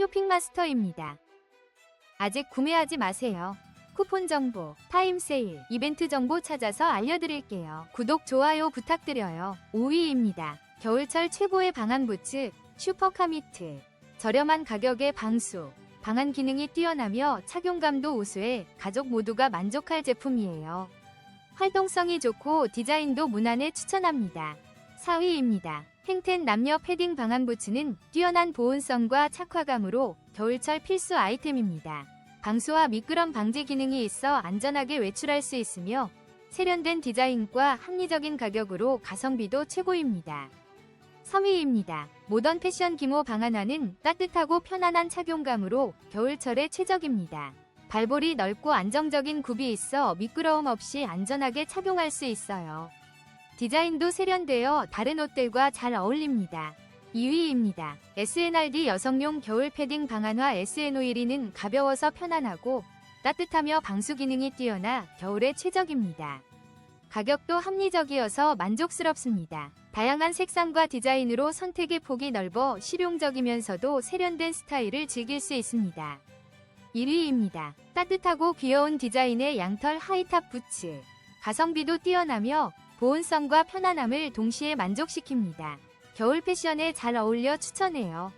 쇼핑마스터입니다. 아직 구매하지 마세요. 쿠폰 정보, 타임 세일, 이벤트 정보 찾아서 알려드릴게요. 구독, 좋아요 부탁드려요. 5위입니다. 겨울철 최고의 방한 부츠, 슈퍼카미트. 저렴한 가격에 방수, 방한 기능이 뛰어나며 착용감도 우수해 가족 모두가 만족할 제품이에요. 활동성이 좋고 디자인도 무난해 추천합니다. 4위입니다. 행텐 남녀 패딩 방한 부츠는 뛰어난 보온성과 착화감으로 겨울철 필수 아이템입니다. 방수와 미끄럼 방지 기능이 있어 안전하게 외출할 수 있으며 세련된 디자인과 합리적인 가격으로 가성비도 최고입니다. 3위입니다. 모던 패션 기모 방한화는 따뜻하고 편안한 착용감으로 겨울철에 최적입니다. 발볼이 넓고 안정적인 굽이 있어 미끄러움 없이 안전하게 착용할 수 있어요. 디자인도 세련되어 다른 옷들과 잘 어울립니다. 2위입니다. SNRD 여성용 겨울 패딩 방한화 SN51는 가벼워서 편안하고 따뜻하며 방수 기능이 뛰어나 겨울에 최적입니다. 가격도 합리적이어서 만족스럽습니다. 다양한 색상과 디자인으로 선택의 폭이 넓어 실용적이면서도 세련된 스타일을 즐길 수 있습니다. 1위입니다. 따뜻하고 귀여운 디자인의 양털 하이탑 부츠. 가성비도 뛰어나며 보온성과 편안함을 동시에 만족시킵니다. 겨울 패션에 잘 어울려 추천해요.